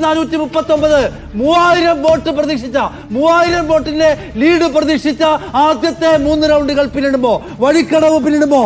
നാനൂറ്റി മുപ്പത്തി ഒമ്പത് മൂവായിരം വോട്ട് പ്രതീക്ഷിച്ച മൂവായിരം വോട്ടിന്റെ ലീഡ് പ്രതീക്ഷിച്ച ആദ്യത്തെ മൂന്ന് റൗണ്ടുകൾ പിന്നിടുമ്പോ വഴിക്കടവ് പിന്നിടുമ്പോ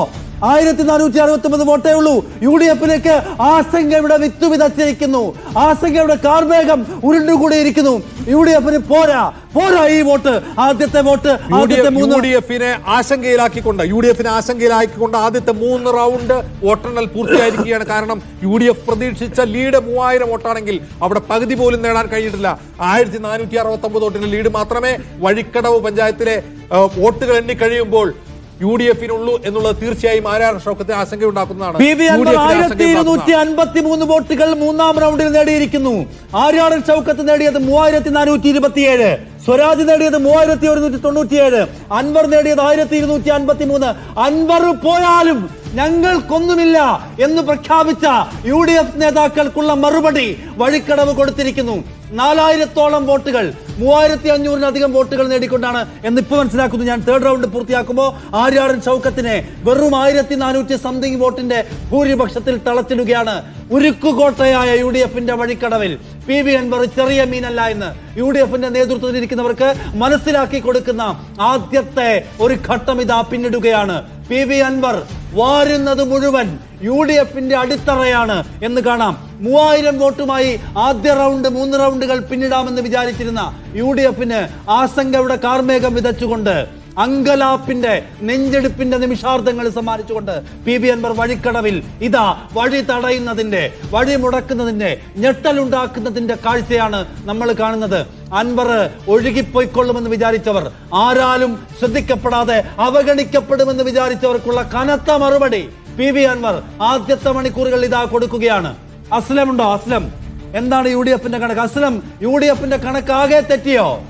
ആയിരത്തി നാനൂറ്റി അറുപത്തി ഒമ്പത് വോട്ടേ ഉള്ളൂ. യു ഡി എഫിലേക്ക് ആശങ്കയുടെ വിത്ത് വിതച്ചിരിക്കുന്നു. ആശങ്കയുടെ കാർമേഘം ഉരുണ്ടുകൂടിയിരിക്കുന്നു. യു ഡി എഫിന് പോരാ. പോരാ ഈ വോട്ട്. ആദ്യത്തെ വോട്ട് ആദ്യത്തെ യു ഡി എഫിനെ ആശങ്കയിലാക്കിക്കൊണ്ട് യു ഡി എഫിനെ ആശങ്കയിലാക്കിക്കൊണ്ട് ആദ്യത്തെ മൂന്ന് റൗണ്ട് വോട്ടെണ്ണൽ പൂർത്തിയായിരിക്കുകയാണ്. കാരണം യു ഡി എഫ് പ്രതീക്ഷിച്ച ലീഡ് മൂവായിരം വോട്ടാണെങ്കിൽ അവിടെ പകുതി പോലും നേടാൻ കഴിഞ്ഞിട്ടില്ല. ആയിരത്തി നാനൂറ്റി അറുപത്തി ഒമ്പത് വോട്ടിന്റെ ലീഡ് മാത്രമേ വഴിക്കടവ് പഞ്ചായത്തിലെ വോട്ടുകൾ എണ്ണി കഴിയുമ്പോൾ യു ഡി എഫിനുള്ളൂ എന്നുള്ളത് തീർച്ചയായും ആരാണ് ഷൗക്കത്തെ ആശങ്കയുണ്ടാക്കുന്നതാണ്. ആയിരത്തി ഇരുന്നൂറ്റി അൻപത്തി മൂന്ന് വോട്ടുകൾ മൂന്നാം റൗണ്ടിൽ നേടിയിരിക്കുന്നു. ആര്യാടൻ ചൗക്കത്ത് നേടിയത് മൂവായിരത്തി നാനൂറ്റി ഇരുപത്തിയേഴ് സ്വരാജ് നേടിയത് മൂവായിരത്തി ഒരുന്നൂറ്റി തൊണ്ണൂറ്റിയേഴ് അൻവർ നേടിയത് ആയിരത്തി ഇരുന്നൂറ്റി അൻപത്തി മൂന്ന് അൻവർ പോയാലും ഞങ്ങൾക്കൊന്നുമില്ല എന്ന് പ്രഖ്യാപിച്ച യു ഡി എഫ് നേതാക്കൾക്കുള്ള മറുപടി വഴിക്കടവ് കൊടുത്തിരിക്കുന്നു. നാലായിരത്തോളം വോട്ടുകൾ മൂവായിരത്തി അഞ്ഞൂറിലധികം വോട്ടുകൾ നേടിക്കൊണ്ടാണ് എന്ന് ഇപ്പൊ മനസ്സിലാക്കുന്നു. ഞാൻ തേർഡ് റൗണ്ട് പൂർത്തിയാക്കുമ്പോൾ ആര്യാടൻ ചൗക്കത്തിനെ വെറും ആയിരത്തി നാനൂറ്റി സംതിങ് വോട്ടിന്റെ ഭൂരിപക്ഷത്തിൽ തളച്ചിടുകയാണ്. ഉരുക്കുകോട്ടയായ യു ഡി എഫിന്റെ വഴിക്കടവിൽ. പി വി അൻവർ ചെറിയ മീനല്ല എന്ന് യു ഡി എഫിന്റെ നേതൃത്വത്തിൽ ഇരിക്കുന്നവർക്ക് മനസ്സിലാക്കി കൊടുക്കുന്ന ആദ്യത്തെ ഒരു ഘട്ടം ഇതാ പിന്നിടുകയാണ്. പി വി അൻവർ വാരുന്നത് മുഴുവൻ യു ഡി എഫിന്റെ അടിത്തറയാണ് എന്ന് കാണാം. മൂവായിരം വോട്ടുമായി ആദ്യ റൗണ്ട് മൂന്ന് റൗണ്ടുകൾ പിന്നിടാമെന്ന് വിചാരിച്ചിരുന്ന യു ഡി എഫിന് ആശങ്കയുടെ കാർമേഘം വിതച്ചുകൊണ്ട്. അങ്കലാപ്പിന്റെ നെഞ്ചെടുപ്പിന്റെ നിമിഷാർത്ഥങ്ങൾ സമ്മാനിച്ചുകൊണ്ട് പി വി അൻവർ വഴിക്കടവിൽ ഇതാ വഴി തടയുന്നതിന്റെ വഴി മുടക്കുന്നതിന്റെ ഞെട്ടലുണ്ടാക്കുന്നതിന്റെ കാഴ്ചയാണ് നമ്മൾ കാണുന്നത്. അൻവർ ഒഴുകിപ്പോയിക്കൊള്ളുമെന്ന് വിചാരിച്ചവർ ആരാലും ശ്രദ്ധിക്കപ്പെടാതെ അവഗണിക്കപ്പെടുമെന്ന് വിചാരിച്ചവർക്കുള്ള കനത്ത മറുപടി പി വി അൻവർ ആദ്യത്തെ മണിക്കൂറുകൾ ഇതാ കൊടുക്കുകയാണ്. അസ്ലം ഉണ്ടോ? അസ്ലം. എന്താണ് യു ഡി എഫിന്റെ കണക്ക്? അസ്ലം യു ഡി എഫിന്റെ കണക്ക് ആകെ തെറ്റിയോ?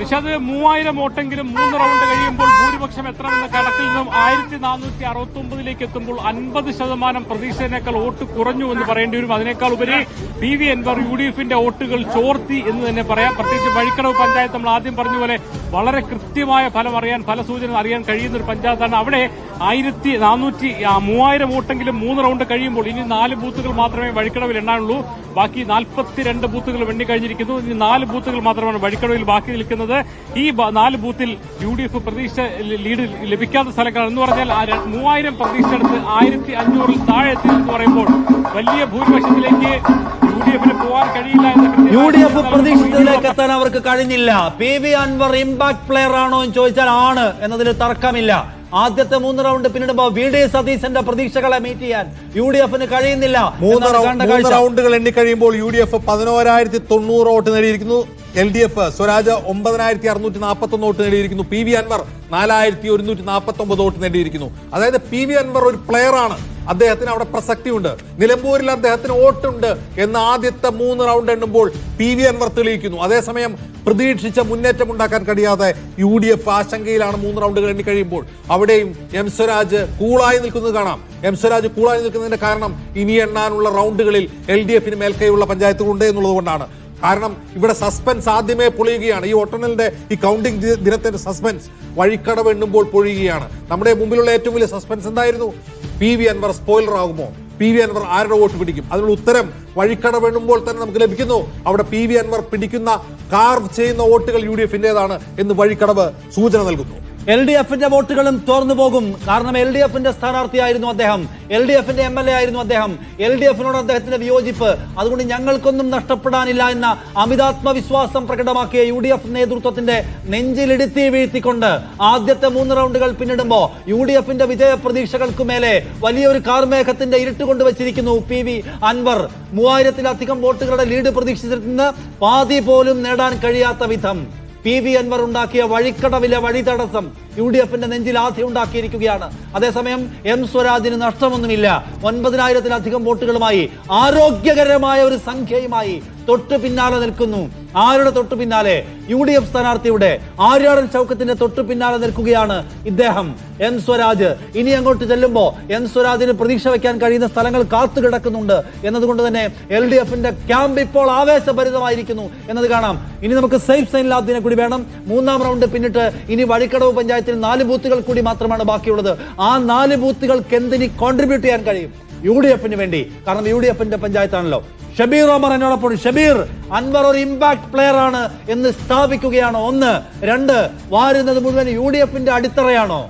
നിഷാദ് മൂവായിരം വോട്ടെങ്കിലും മൂന്ന് റൗണ്ട് കഴിയുമ്പോൾ ഭൂരിപക്ഷം എത്രമെന്ന കണക്കിൽ നിന്നും ആയിരത്തി നാനൂറ്റി അറുപത്തി ഒമ്പതിലേക്ക് എത്തുമ്പോൾ അൻപത് ശതമാനം പ്രതീക്ഷേനേക്കാൾ വോട്ട് കുറഞ്ഞു എന്ന് പറയേണ്ടി വരും. അതിനേക്കാൾ ഉപരി P V Anvar U D എഫിന്റെ വോട്ടുകൾ ചോർത്തി എന്ന് തന്നെ പറയാം. പ്രത്യേകിച്ച് വഴിക്കടവ് പഞ്ചായത്ത് നമ്മൾ ആദ്യം പറഞ്ഞ പോലെ വളരെ കൃത്യമായ ഫലം അറിയാൻ ഫലസൂചന അറിയാൻ കഴിയുന്ന ഒരു പഞ്ചായത്താണ്. അവിടെ ആയിരത്തി നാനൂറ്റി മൂവായിരം വോട്ടെങ്കിലും മൂന്ന് റൗണ്ട് കഴിയുമ്പോൾ ഇനി നാല് ബൂത്തുകൾ മാത്രമേ വഴിക്കടവിൽ എണ്ണാനുള്ളൂ. ബാക്കി നാൽപ്പത്തിരണ്ട് ബൂത്തുകൾ വെണ്ണിക്കഴിഞ്ഞിരിക്കുന്നു ഇനി നാല് ബൂത്തുകൾ മാത്രമാണ് വഴിക്കടവിൽ ബാക്കി നിൽക്കുന്നത്. ഈ നാല് ബൂത്തിൽ യു ഡി എഫ് പ്രതീക്ഷ ലീഡ് ലഭിക്കാത്ത സ്ഥലങ്ങളാണ് എന്ന് പറഞ്ഞാൽ മൂവായിരം പ്രതീക്ഷ എടുത്ത് ആയിരത്തി അഞ്ഞൂറിൽ താഴെ എത്തി എന്ന് പറയുമ്പോൾ വലിയ ഭൂരിപക്ഷത്തിലേക്ക് യു ഡി എഫിന് പോകാൻ കഴിയില്ല എന്ന യു ഡി എഫ് പ്രതീക്ഷിച്ചതിലേക്ക് എത്താൻ അവർക്ക് കഴിഞ്ഞില്ല. P V Anvar impact player ആണോ എന്ന് ചോദിച്ചാൽ ആണ് എന്നതിൽ തർക്കമില്ല. ആദ്യത്തെ മൂന്ന് റൗണ്ട് പിന്നിടുമ്പോ വി ഡി സതീശന്റെ പ്രതീക്ഷകളെ മീറ്റ് ചെയ്യാൻ യു ഡി എഫിന് കഴിയുന്നില്ല മൂന്ന് റൗണ്ടുകൾ എണ്ണിക്കഴിയുമ്പോൾ യു ഡി എഫ് പതിനോരായിരത്തി തൊണ്ണൂറ് വോട്ട് നേടിയിരിക്കുന്നു. എൽ ഡി എഫ് സ്വരാജ് ഒമ്പതിനായിരത്തി അറുന്നൂറ്റി നാൽപ്പത്തി ഒന്ന് വോട്ട് നേടിയിരിക്കുന്നു. പി വി അൻവർ നാലായിരത്തി ഒരുന്നൂറ്റി നാൽപ്പത്തി ഒമ്പത് വോട്ട് നേടിയിരിക്കുന്നു. അതായത് പി വി അൻവർ ഒരു പ്ലെയർ ആണ്. അദ്ദേഹത്തിന് അവിടെ പ്രസക്തിയുണ്ട്. നിലമ്പൂരിൽ അദ്ദേഹത്തിന് വോട്ടുണ്ട് എന്ന് ആദ്യത്തെ മൂന്ന് റൗണ്ട് എണ്ണുമ്പോൾ പി വി അൻവർ തെളിയിക്കുന്നു. അതേസമയം പ്രതീക്ഷിച്ച മുന്നേറ്റം ഉണ്ടാക്കാൻ കഴിയാതെ യു ഡി എഫ് ആശങ്കയിലാണ് മൂന്ന് റൗണ്ടുകൾ എണ്ണി കഴിയുമ്പോൾ. അവിടെയും എം സ്വരാജ് കൂളായി നിൽക്കുന്നത് കാണാം. എം സ്വരാജ് കൂളായി നിൽക്കുന്നതിന്റെ കാരണം ഇനി എണ്ണാനുള്ള റൗണ്ടുകളിൽ എൽ ഡി എഫിന് മേൽക്കൈയുള്ള പഞ്ചായത്തുകളുണ്ട് എന്നുള്ളത് കൊണ്ടാണ്. കാരണം ഇവിടെ സസ്പെൻസ് ആദ്യമേ പൊളിയുകയാണ്. ഈ ഒട്ടനലിന്റെ ഈ കൗണ്ടിംഗ് ദിനത്തിന്റെ സസ്പെൻസ് വഴിക്കടവ് എണ്ണുമ്പോൾ പൊഴിയുകയാണ്. നമ്മുടെ മുമ്പിലുള്ള ഏറ്റവും വലിയ സസ്പെൻസ് എന്തായിരുന്നു? പി വി അൻവർ സ്പോയിലർ ആകുമോ? പി വി അൻവർ ആരുടെ വോട്ട് പിടിക്കും? അതിനുള്ള ഉത്തരം വഴിക്കടവ് എണ്ണുമ്പോൾ തന്നെ നമുക്ക് ലഭിക്കുന്നു. അവിടെ പി വി അൻവർ പിടിക്കുന്ന കാർവ് ചെയ്യുന്ന വോട്ടുകൾ യു ഡി എഫിന്റേതാണ് എന്ന് വഴിക്കടവ് സൂചന നൽകുന്നു. എൽ ഡി എഫിന്റെ വോട്ടുകളും തോർന്നു പോകും. കാരണം എൽ ഡി എഫിന്റെ സ്ഥാനാർത്ഥിയായിരുന്നു അദ്ദേഹം. എൽ ഡി എഫിന്റെ എം എൽ എ ആയിരുന്നു അദ്ദേഹം. എൽ ഡി എഫിനോട് അദ്ദേഹത്തിന്റെ വിയോജിപ്പ്. അതുകൊണ്ട് ഞങ്ങൾക്കൊന്നും നഷ്ടപ്പെടാനില്ല എന്ന അമിതാത്മവിശ്വാസം പ്രകടമാക്കിയ യു ഡി എഫ് നേതൃത്വത്തിന്റെ നെഞ്ചിലിടുത്തി വീഴ്ത്തിക്കൊണ്ട് ആദ്യത്തെ മൂന്ന് റൗണ്ടുകൾ പിന്നിടുമ്പോൾ യു ഡി എഫിന്റെ വിജയ പ്രതീക്ഷകൾക്ക് മേലെ വലിയൊരു കാർമേഘത്തിന്റെ ഇരുട്ട് കൊണ്ടുവച്ചിരിക്കുന്നു പി വി അൻവർ. മൂവായിരത്തിലധികം വോട്ടുകളുടെ ലീഡ് പ്രതീക്ഷിച്ചിരുന്ന. പാതി പോലും നേടാൻ കഴിയാത്ത വിധം. പി വി അൻവർ ഉണ്ടാക്കിയ വഴിക്കടവിലെ വഴി തടസ്സം യു ഡി എഫിന്റെ നെഞ്ചിൽ ആധി ഉണ്ടാക്കിയിരിക്കുകയാണ്. അതേസമയം എം സ്വരാജിന് നഷ്ടമൊന്നുമില്ല. ഒൻപതിനായിരത്തിലധികം വോട്ടുകളുമായി ആരോഗ്യകരമായ ഒരു സംഖ്യയുമായി തൊട്ടു പിന്നാലെ നിൽക്കുന്നു. ആരുടെ തൊട്ടു പിന്നാലെ? യു ഡി എഫ് സ്ഥാനാർത്ഥിയുടെ ആര്യാടൻ ചൗക്കത്തിന്റെ തൊട്ടു പിന്നാലെ നിൽക്കുകയാണ് ഇദ്ദേഹം. എം സ്വരാജ് ഇനി അങ്ങോട്ട് ചെല്ലുമ്പോൾ എം സ്വരാജിന് പ്രതീക്ഷ വയ്ക്കാൻ കഴിയുന്ന സ്ഥലങ്ങൾ കാത്തു കിടക്കുന്നുണ്ട് എന്നതുകൊണ്ട് തന്നെ എൽ ഡി എഫിന്റെ ക്യാമ്പ് ഇപ്പോൾ ആവേശഭരിതമായിരിക്കുന്നു എന്നത് കാണാം. ഇനി നമുക്ക് സേഫ് സൈൻ ലാബിനെ കൂടി വേണം. മൂന്നാം റൗണ്ട് പിന്നിട്ട് ഇനി വഴിക്കടവ് പഞ്ചായത്തിൽ നാല് ബൂത്തുകൾ കൂടി മാത്രമാണ് ബാക്കിയുള്ളത്. ആ നാല് ബൂത്തുകൾക്ക് എന്തിനി കോൺട്രിബ്യൂട്ട് ചെയ്യാൻ കഴിയും? യു ഡി എഫിന് വേണ്ടി. കാരണം യു ഡി എഫിന്റെ പഞ്ചായത്താണല്ലോ. ഷബീർ ഒമർ എന്നോടൊപ്പം ഷബീർ അൻവർ ഒരു ഇമ്പാക്ട് പ്ലെയർ ആണ് എന്ന് സ്ഥാപിക്കുകയാണോ. ഒന്ന്. രണ്ട്. വാരുന്നത് മുഴുവൻ യു ഡി എഫിന്റെ അടിത്തറയാണോ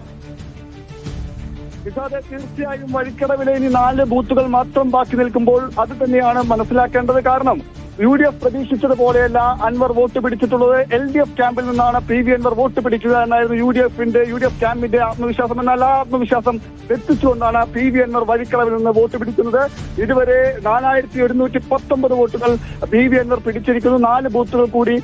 തീർച്ചയായും വഴിക്കടവിലെ ഇനി നാല് ബൂത്തുകൾ മാത്രം ബാക്കി നിൽക്കുമ്പോൾ അത് തന്നെയാണ് മനസ്സിലാക്കേണ്ടത് കാരണം. യു ഡി എഫ് പ്രതീക്ഷിച്ചതുപോലെയല്ല അൻവർ വോട്ട് പിടിച്ചിട്ടുള്ളത് എൽ ഡി എഫ് ക്യാമ്പിൽ നിന്നാണ് പി വി അൻവർ വോട്ട് പിടിക്കുക എന്നായിരുന്നു യു ഡി എഫിന്റെ യു ഡി എഫ് ക്യാമ്പിന്റെ ആത്മവിശ്വാസം. എന്നാൽ ആ ആത്മവിശ്വാസം തെറ്റിച്ചുകൊണ്ടാണ് പി വി അൻവർ വഴിക്കളവിൽ നിന്ന് വോട്ട് പിടിക്കുന്നത്. ഇതുവരെ നാലായിരത്തി ഒരുന്നൂറ്റി പത്തൊമ്പത് വോട്ടുകൾ പി വി അൻവർ പിടിച്ചിരിക്കുന്നു. നാല് ബൂത്തുകൾ കൂടി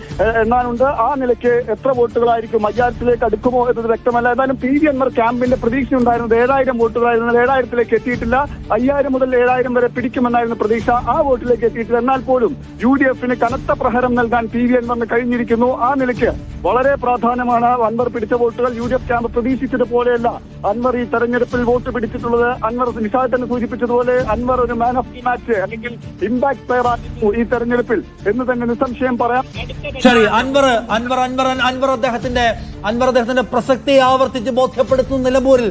എണ്ണാനുണ്ട്. ആ നിലയ്ക്ക് എത്ര വോട്ടുകളായിരിക്കും അയ്യായിരത്തിലേക്ക് അടുക്കുമോ എന്നത് വ്യക്തമല്ല. എന്നാലും പി വി അൻവർ ക്യാമ്പിന്റെ പ്രതീക്ഷ ഉണ്ടായിരുന്നത് ഏഴായിരം വോട്ടുകളായിരുന്നു. ഏഴായിരത്തിലേക്ക് എത്തിയിട്ടില്ല. അയ്യായിരം മുതൽ ഏഴായിരം വരെ പിടിക്കുമെന്നായിരുന്നു പ്രതീക്ഷ. ആ വോട്ടിലേക്ക് എത്തിയിട്ടില്ല. എന്നാൽ പോലും യു ഡി എഫിന് കനത്ത പ്രഹരം നൽകാൻ പി വി അൻവറിന് കഴിഞ്ഞിരിക്കുന്നു. ആ നിലയ്ക്ക് വളരെ പ്രാധാന്യമാണ് അൻവർ പിടിച്ച വോട്ടുകൾ. യു ഡി എഫ് ക്യാമ്പ് പ്രതീക്ഷിച്ചത് പോലെയല്ല അൻവർ ഈ തെരഞ്ഞെടുപ്പിൽ വോട്ട് പിടിച്ചിട്ടുള്ളത്. അൻവർ നിഷാദ് സൂചിപ്പിച്ചതുപോലെ അൻവർ ഒരു മാൻ ഓഫ് ദി മാച്ച് അല്ലെങ്കിൽ ഇമ്പാക്ട് പ്ലെയർ ആയിരുന്നു ഈ തെരഞ്ഞെടുപ്പിൽ എന്ന് തന്നെ നിസ്സംശയം പറയാം. ശരി അൻവർ അൻവർ അൻവർ അൻവർ അദ്ദേഹത്തിന്റെ അൻവർ അദ്ദേഹത്തിന്റെ പ്രസക്തി ആവർത്തിച്ച് ബോധ്യപ്പെടുത്തുന്ന നിലമ്പൂരിൽ